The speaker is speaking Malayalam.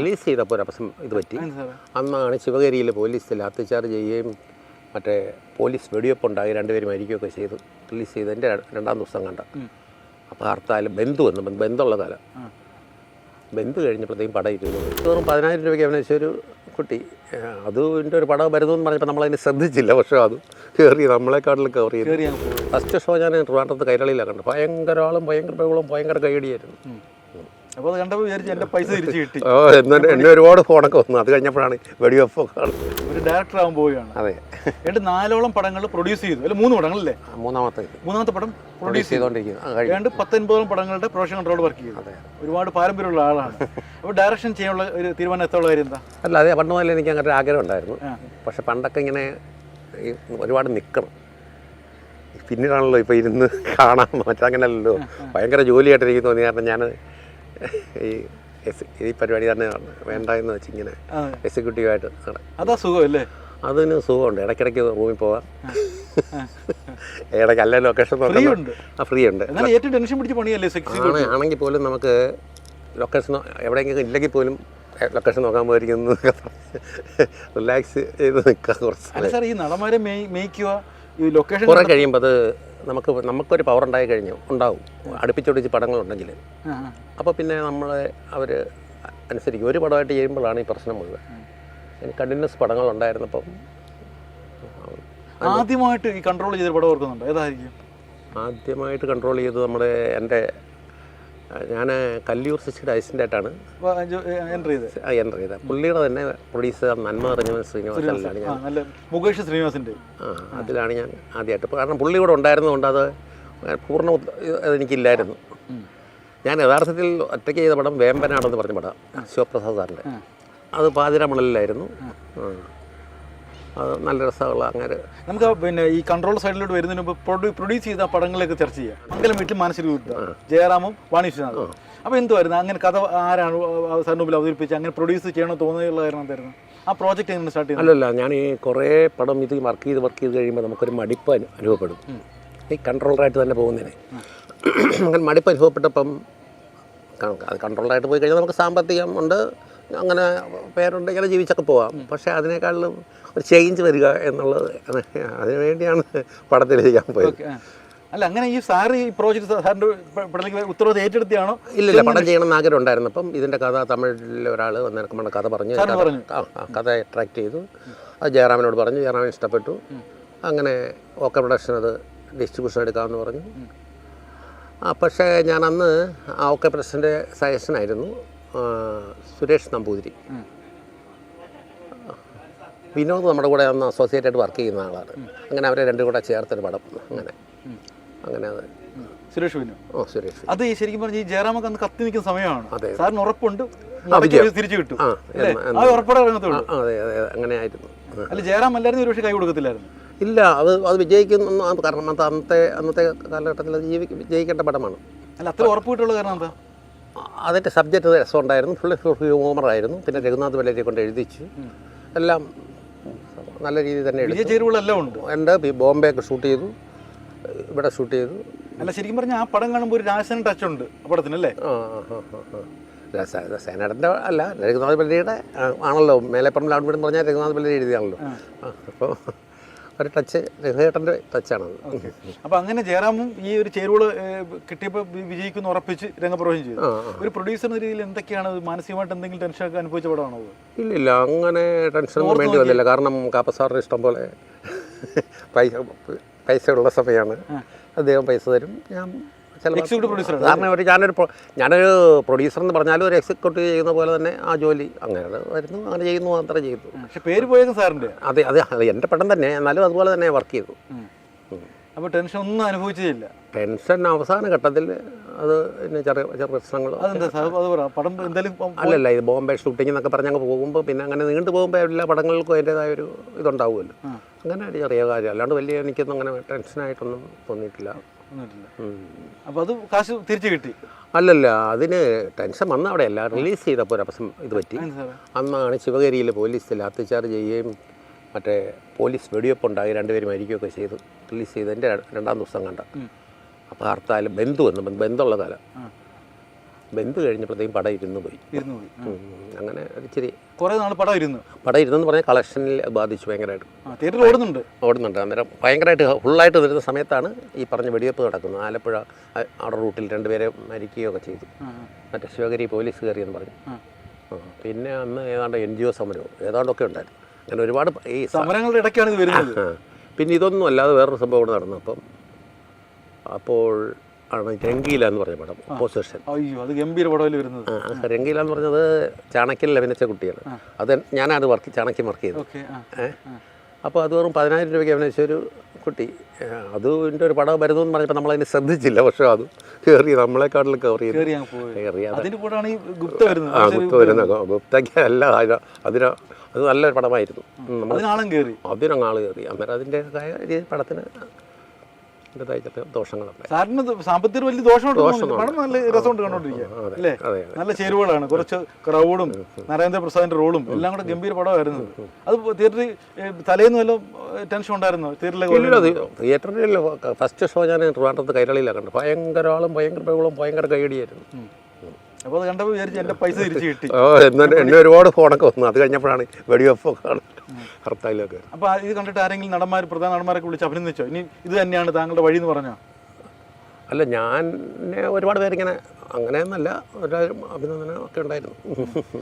റിലീസ് ചെയ്തപ്പോൾ ഒരു അപസം ഇത് പറ്റി. അന്നാണ് ശിവഗിരിയിൽ പോലീസ് ലാത്തിച്ചാർജ് ചെയ്യുകയും മറ്റേ പോലീസ് വെടിവെപ്പ് ഉണ്ടായി രണ്ടുപേരും മരിക്കുകയൊക്കെ ചെയ്തു. റിലീസ് ചെയ്തതിന്റെ രണ്ടാം ദിവസം കണ്ട. അപ്പോൾ ഹർത്താൽ ബന്ധു വന്നു. ബന്ധമുള്ള തല. കാലം. ബന്ധു കഴിഞ്ഞപ്പോഴത്തേക്കും പടം ഇരുപത് വെറും പതിനായിരം രൂപയ്ക്ക് അഭിനയിച്ച ഒരു കുട്ടി. അതിന്റെ ഒരു പടം വരുന്നു എന്ന് പറഞ്ഞപ്പോൾ നമ്മളതിനെ ശ്രദ്ധിച്ചില്ല. പക്ഷേ അത് കയറി നമ്മളെക്കാട്ടിൽ അങ്ങ് പോകും ഫസ്റ്റ് ഷോ ഞാൻ ട്രിവാൻഡ്രത്ത് കൈരളിയിലാണ് കണ്ടത്. ഭയങ്കര ആളും ഭയങ്കര ബഹളവും ഭയങ്കര കൈയടിയായിരുന്നു അപ്പോൾ അത് കണ്ടപ്പോൾ വിചാരിച്ചു എന്റെ പൈസ തിരിച്ചു കിട്ടി. ഓ എന്നെ എന്നെ ഒരുപാട് ഫോണൊക്കെ വന്നു. അത് കഴിഞ്ഞപ്പോഴാണ് വെടിവെപ്പൊക്കെ കാണുന്നത്. ഒരു ഡയറക്ടർ ആകാൻ പോവുകയാണ്. അതെ. എന്നിട്ട് നാലോളം പടങ്ങൾ പ്രൊഡ്യൂസ് ചെയ്തു. അല്ലെ മൂന്ന് പടങ്ങളല്ലേ? മൂന്നാമത്തെ മൂന്നാമത്തെ പടം പ്രൊഡ്യൂസ് ചെയ്തുകൊണ്ടിരിക്കുന്നു. ഏതാണ്ട് പത്തൊൻപതോളം പടങ്ങളുടെ പ്രൊഫഷൻ കൺട്രോൾ വർക്ക് ചെയ്തു. അതെ ഒരുപാട് പാരമ്പര്യമുള്ള ആളാണ്. അപ്പോൾ ഡയറക്ഷൻ ചെയ്യാനുള്ള ഒരു തീരുമാനം എത്തുള്ള കാര്യം എന്താ? അല്ല അതെ പണ്ട് മുതലേ എനിക്ക് അങ്ങനെ ആഗ്രഹം ഉണ്ടായിരുന്നു. പക്ഷെ പണ്ടൊക്കെ ഇങ്ങനെ ഒരുപാട് നിൽക്കണം പിന്നീടാണല്ലോ ഇപ്പോൾ ഇരുന്ന് കാണാൻ മറ്റങ്ങനല്ലല്ലോ ഭയങ്കര ജോലിയായിട്ട് എനിക്ക് തോന്നി കാരണം ഞാൻ ഈ ഈ പരിപാടി തന്നെ വേണ്ട എന്ന് വെച്ച് ഇങ്ങനെ എക്സിക്യൂട്ടീവായിട്ട് അതാ സുഖമല്ലേ? അതിന് സുഖമുണ്ട്. ഇടയ്ക്കിടയ്ക്ക് റൂമിൽ പോവാം. ഇടയ്ക്ക് അല്ല ലൊക്കേഷൻ ഫ്രീ ഉണ്ട് ആ ഫ്രീ ഉണ്ട് ഏറ്റവും ടെൻഷൻ പിടിച്ച പണിയല്ലേ ആണെങ്കിൽ പോലും നമുക്ക് ലൊക്കേഷൻ എവിടെയെങ്കിലും ഇല്ലെങ്കിൽ പോലും ലൊക്കേഷൻ നോക്കാൻ പോയിരിക്കുന്നു റിലാക്സ് ചെയ്ത് നിൽക്കാം കുറച്ച് സാർ ഈ നടന്മാരെ മെയ് മേയ്ക്കുക ഈ ലൊക്കേഷൻ കുറെ കഴിയുമ്പോൾ അത് നമുക്ക് നമുക്കൊരു പവർ ഉണ്ടായി കഴിഞ്ഞു. ഉണ്ടാവും. അടുപ്പിച്ചൊടിച്ച് പടങ്ങളുണ്ടെങ്കിൽ അപ്പോൾ പിന്നെ നമ്മളെ അവർ അനുസരിക്കും. ഒരു പടമായിട്ട് ചെയ്യുമ്പോഴാണ് ഈ പ്രശ്നം മുഴുവൻ. കണ്ടിന്യൂസ് പടങ്ങൾ ഉണ്ടായിരുന്നപ്പം ആദ്യമായിട്ട് ഈ കൺട്രോൾ ചെയ്ത പടം ഓർക്കുന്നുണ്ട്? ഏതായിരിക്കും? ആദ്യമായിട്ട് കൺട്രോൾ ചെയ്തത് നമ്മുടെ എന്റെ ഞാൻ കല്ലിയൂർ സിസ്റ്റിയുടെ അസിസ്റ്റന്റായിട്ടാണ് എന്റർ ചെയ്തത് എന്റർ ചെയ്തത് പുള്ളിയുടെ തന്നെ പ്രൊഡ്യൂസർ നന്മ നിറഞ്ഞവൻ ശ്രീനിവാസനിലാണ് ആ ഞാൻ നല്ല മുകേഷ് ശ്രീനിവാസിന്റെ ആ അതിലാണ് ഞാൻ ആദ്യമായിട്ട്. കാരണം പുള്ളി കൂടെ ഉണ്ടായിരുന്നതുകൊണ്ട് അത് പൂർണ അതെനിക്കില്ലായിരുന്നു എനിക്കില്ലായിരുന്നു. ഞാൻ യഥാർത്ഥത്തിൽ ഒറ്റയ്ക്ക് ചെയ്ത പടം വേമ്പനാടെന്ന് പറഞ്ഞ പടം ശിവപ്രസാദ് സാറിന്റെ അത് പാതിരമണലിലായിരുന്നു. ആ. അത് നല്ല രസമുള്ള അങ്ങനെ. നമുക്ക് പിന്നെ ഈ കൺട്രോൾ സൈഡിലോട്ട് വരുന്നതിന് മുമ്പ് പ്രൊഡ്യൂസ് ചെയ്ത പടങ്ങളൊക്കെ ചർച്ച ചെയ്യാം. അങ്കലം വീട്ടിൽ മാനസിക യുദ്ധം ജയറാമും വാണി വിശ്വനാഥും അപ്പോൾ എന്തുവായിരുന്നു? അങ്ങനെ കഥ ആരാണ് സാറിന് മുമ്പിൽ അവതരിപ്പിച്ച് അങ്ങനെ പ്രൊഡ്യൂസ് ചെയ്യണോ തോന്നിയുള്ള കാരണം എന്തായിരുന്നു? ആ പ്രോജക്റ്റ് എങ്ങനെ സ്റ്റാർട്ട് ചെയ്യുന്നത്? അല്ലല്ല ഞാൻ ഈ കുറേ പടം ഇത് വർക്ക് ചെയ്ത് വർക്ക് ചെയ്ത് കഴിയുമ്പോൾ നമുക്കൊരു മടിപ്പ് അനുഭവപ്പെടും. ഈ കൺട്രോളറായിട്ട് തന്നെ പോകുന്നതിന്. അങ്ങനെ മടിപ്പ് അനുഭവപ്പെട്ടപ്പം അത് കൺട്രോളറായിട്ട് പോയി കഴിഞ്ഞാൽ നമുക്ക് സാമ്പത്തികം ഉണ്ട്. അങ്ങനെ പേരുണ്ട് ഇങ്ങനെ ജീവിച്ചൊക്കെ പോവാം. പക്ഷേ അതിനേക്കാളും ഒരു ചേഞ്ച് വരിക എന്നുള്ളത് അതിനുവേണ്ടിയാണ് അതിനു വേണ്ടിയാണ് പടത്തിൽ ചെയ്യാൻ പോയത്. അല്ല അങ്ങനെ ഈ സാർ ഈ പ്രോജക്റ്റ് സാറിന്റെ ഉത്തരവാദിത്തം ഏറ്റെടുത്തിയാണോ? ഇല്ല പടം ചെയ്യണം എന്ന് ആഗ്രഹം ഉണ്ടായിരുന്നു. അപ്പം ഇതിന്റെ കഥ തമിഴിലെ ഒരാൾ വന്നിറക്കുമ്പോൾ കഥ പറഞ്ഞു. കഥ- പറഞ്ഞു? ആ കഥ അട്രാക്ട് ചെയ്തു. അത് ജയറാമിനോട് പറഞ്ഞു. ജയറാമിന് ഇഷ്ടപ്പെട്ടു. അങ്ങനെ ഓക്കെ പ്രൊഡക്ഷൻ അത് ഡിസ്ട്രിബ്യൂഷൻ എടുക്കാമെന്ന് പറഞ്ഞു. ആ പക്ഷേ ഞാൻ അന്ന് ആ ഓക്കെ പ്രൊഡക്ഷന്റെ സജഷനായിരുന്നു സുരേഷ് നമ്പൂതിരി. വിനോദ് നമ്മുടെ കൂടെ ഒന്ന് അസോസിയേറ്റ് ആയിട്ട് വർക്ക് ചെയ്യുന്ന ആളാണ്. അങ്ങനെ അവരെ രണ്ടും കൂടെ ചേർത്തൊരു പടം. അങ്ങനെ. അങ്ങനെ അത്. സുരേഷ് വിനു. ഓ സുരേഷ് അത് ശരിക്കും പറഞ്ഞ ഈ ജയറാമൊക്കെ അന്ന് കത്തി നിൽക്കുന്ന സമയമാണ്. അതെ. സാറിന് ഉറപ്പുണ്ട്. തിരിച്ചു കിട്ടും. ഉറപ്പോടെ ഇറങ്ങത്തുള്ളൂ. അതെ അതെ അങ്ങനെ ആയിരുന്നു അല്ല ജയറാം അല്ലായിരുന്നു ഒരു പക്ഷേ കൈ കൊടുക്കത്തില്ലായിരുന്നു. ഇല്ല അത് അത് വിജയിക്കുന്നു. കാരണം അന്നത്തെ അന്നത്തെ കാലഘട്ടത്തിൽ അത് ജീവി വിജയിക്കേണ്ട പടമാണ്. അല്ല അത്ര ഉറപ്പ് കിട്ടുള്ള കാരണം എന്താ? അതിന്റെ സബ്ജക്റ്റ് രസമുണ്ടായിരുന്നു ഫുള്ള് ഹ്യൂമറായിരുന്നു പിന്നെ രഘുനാഥ് വല്ലരെ കൊണ്ട് എഴുതിച്ചു എല്ലാം നല്ല രീതിയിൽ തന്നെ എഴുതി ചേരുവകളെല്ലാം ഉണ്ട്. എന്റെ ബോംബെ ഒക്കെ ഷൂട്ട് ചെയ്തു. ഇവിടെ ഷൂട്ട് ചെയ്തു. അല്ല ശരിക്കും പറഞ്ഞാൽ ആ പടം കാണുമ്പോൾ ഒരു രാജസേന ടച്ച് ഉണ്ട് ആ പടത്തിന് അല്ലേ ആ ആ ആ ആ, ആ രസ രസേനടന്റെ അല്ല രഘുനാഥ് പല്ലിയുടെ ആണല്ലോ. മേലെപ്പറമ്പിൽ അവിടെ പറഞ്ഞാൽ രഘുനാഥ് പല്ലി എഴുതിയാണല്ലോ അപ്പോൾ ഒരു ടച്ച് രഘുചേട്ടന്റെ ടച്ചാണത് അപ്പോൾ അങ്ങനെ ജയറാമും ഈ ഒരു ചേരുവൾ കിട്ടിയപ്പോൾ വിജയിക്കുന്നു ഉറപ്പിച്ച് രംഗപ്രവേശം ചെയ്തു. ഒരു പ്രൊഡ്യൂസർ എന്ന രീതിയിൽ എന്തൊക്കെയാണ് മാനസികമായിട്ട് എന്തെങ്കിലും ടെൻഷൻ ഒക്കെ അനുഭവിച്ച പടമാണോ ഇല്ല ഇല്ല അങ്ങനെ ടെൻഷനൊന്നും വേണ്ടി വന്നില്ല. കാരണം കാപ്പസാറിന് ഇഷ്ടം പോലെ പൈസ പൈസ ഉള്ള സമയമാണ് അദ്ദേഹം പൈസ തരും. ഞാൻ ആണ്. കാരണം ഒരു ഞാനൊരു ഞാനൊരു പ്രൊഡ്യൂസർ എന്ന് പറഞ്ഞാലും ഒരു എക്സിക്യൂട്ടീവ് ചെയ്യുന്ന പോലെ തന്നെ ആ ജോലി അങ്ങനെ വരുന്നു അങ്ങനെ ചെയ്യുന്നു മാത്രമേ ചെയ്തു. പക്ഷെ പേര് പോയേക്കും സാറിന്റെ. അതെ അതെ അത് എന്റെ പടം തന്നെ എന്നാലും അതുപോലെ തന്നെ വർക്ക് ചെയ്തു. അപ്പോൾ ടെൻഷൻ ഒന്നും അനുഭവിച്ചില്ല ടെൻഷൻ അവസാന ഘട്ടത്തിൽ അത് പിന്നെ ചെറിയ ചെറിയ പ്രശ്നങ്ങൾ. അല്ലല്ല ഇത് ബോംബെ ഷൂട്ടിംഗ് എന്നൊക്കെ പറഞ്ഞ് അങ്ങ് പോകുമ്പോൾ പിന്നെ അങ്ങനെ നീണ്ടു പോകുമ്പോൾ എല്ലാ പടങ്ങൾക്കും അതിന്റെതായ ഒരു ഇതുണ്ടാവുമല്ലോ. അങ്ങനെ ഒരു ചെറിയ കാര്യം. അല്ലാണ്ട് വലിയ എനിക്കൊന്നും അങ്ങനെ ടെൻഷനായിട്ടൊന്നും തോന്നിയിട്ടില്ല. ഒന്നുമില്ല ഉം. അപ്പൊ അത് കാശ് തിരിച്ചു കിട്ടി. അല്ലല്ല അതിന് ടെൻഷൻ വന്ന അവിടെ അല്ല റിലീസ് ചെയ്തപ്പോൾ ഒരു ഇത് പറ്റി. അന്നാണ് ശിവഗിരിയിൽ പോലീസ് ലാത്തിച്ചാർജ് ചെയ്യുകയും മറ്റേ പോലീസ് വെടിവെപ്പ് ഉണ്ടായി രണ്ടുപേരും മരിക്കുകയൊക്കെ ചെയ്തു. റിലീസ് ചെയ്തതിന്റെ രണ്ടാം ദിവസം കണ്ട. അപ്പോൾ ഹർത്താൽ ബന്ധു എന്ന് ബന്ധുള്ള കാലം ബന്ധു കഴിഞ്ഞപ്പോഴത്തേക്കും പടം ഇരുന്ന് പോയി. ഇരുന്ന് പോയി. അങ്ങനെ ഇച്ചിരി കുറേ നാൾ പടം ഇരുന്നു. പടം ഇരുന്നെന്ന് പറഞ്ഞാൽ കളക്ഷനിൽ ബാധിച്ചു ഭയങ്കരമായിട്ട്. തിയേറ്ററിൽ ഓടുന്നുണ്ട്. ഓടുന്നുണ്ട്. അന്നേരം ഭയങ്കരമായിട്ട് ഫുള്ളായിട്ട് വരുന്ന സമയത്താണ് ഈ പറഞ്ഞ വെടിവെപ്പ് നടക്കുന്നത്. ആലപ്പുഴ അവിടെ റൂട്ടിൽ രണ്ടുപേരെ മരിക്കുകയൊക്കെ ചെയ്തു. മറ്റേ ശിവഗിരി പോലീസ് കയറിയെന്ന് പറഞ്ഞു. പിന്നെ അന്ന് ഏതാണ്ട് എൻ ജി ഒ സമരവും ഏതാണ്ടൊക്കെ ഉണ്ടായിരുന്നു. അങ്ങനെ ഒരുപാട് ഈ സമരങ്ങളുടെ ഇടയ്ക്കാണ് ഇത് വരുന്നത്. പിന്നെ ഇതൊന്നും അല്ലാതെ വേറൊരു സംഭവം ഇവിടെ നടന്നു. അപ്പം അപ്പോൾ രംഗീല എന്ന് പറഞ്ഞ പടം ഓപ്പോസിഷൻ അയ്യോ അത് ഗംഭീര വരുന്നത്? രംഗീല എന്ന് പറഞ്ഞത് ചാണക്യനിൽ അഭിനയിച്ച കുട്ടിയാണ്. അത് ഞാനാണ് വർക്ക് ചാണക്യം വർക്ക് ചെയ്തത്. ഏ? അപ്പോൾ അത് വെറും പതിനായിരം രൂപയ്ക്ക് അഭിനയിച്ച ഒരു കുട്ടി. അതിന്റെ ഒരു പടം വരുന്നു എന്ന് പറഞ്ഞപ്പോൾ നമ്മളതിനെ ശ്രദ്ധിച്ചില്ല പക്ഷേ അത് കയറി നമ്മളെക്കാട്ടിലും കവർ ചെയ്ത്. ഗുപ്ത വരുന്നത്. ആ ഗുപ്ത വരുന്ന ഗുപ്തയ്ക്ക് അല്ല അതിന് അതിന് അത് നല്ലൊരു പടമായിരുന്നു. നമ്മൾ അതിനാളും കയറി അതിനങ്ങ് ആൾ കയറി അന്നേരം അതിന്റെതായ രീതി പടത്തിന് അതിന്റെതായ ദോഷങ്ങളൊക്കെ. ദോഷങ്ങളുണ്ട് സാറിന് സാമ്പത്തിക വലിയ ദോഷമുണ്ട്. പടം നല്ല രസമുണ്ട് കണ്ടോണ്ടിരിക്കുക അല്ലേ? നല്ല ചേരുവകളാണ്. കുറച്ച് ക്രൗഡും നരേന്ദ്ര പ്രസാദിന്റെ റോളും എല്ലാം കൂടെ ഗംഭീര പടമായിരുന്നു അത് തിയേറ്ററിൽ തലേന്ന് വല്ല ടെൻഷൻ ഉണ്ടായിരുന്നു? തിയേറ്ററിലെ തിയേറ്ററിൽ ഫസ്റ്റ് ഷോ ഞാൻ ട്രിവാൻഡ്രത്ത് കൈരളിയിലാണ് കണ്ടു ഭയങ്കര ആളും ഭയങ്കര ബഹളവും ഭയങ്കര കൈയടിയായിരുന്നു അപ്പോൾ അത് കണ്ടപ്പോൾ വിചാരിച്ചു എന്റെ പൈസ തിരിച്ചു കിട്ടി. എന്നെ എന്നെ ഒരുപാട് ഫോണൊക്കെ വന്നു. അത് കഴിഞ്ഞപ്പോഴാണ് വെടിവെപ്പൊക്കെ ഹർത്താലൊക്കെ അപ്പൊ ഇത് കണ്ടിട്ട് ആരെങ്കിലും നടന്മാർ പ്രധാന നടന്മാരൊക്കെ വിളിച്ച് അഭിനന്ദിച്ചോ? ഇനി ഇത് തന്നെയാണ് താങ്കളുടെ വഴി എന്ന് പറഞ്ഞോ? അല്ല ഞാൻ ഒരുപാട് പേരിങ്ങനെ അങ്ങനെയൊന്നല്ല ഒരു അഭിനന്ദനം ഒക്കെ ഉണ്ടായിരുന്നു.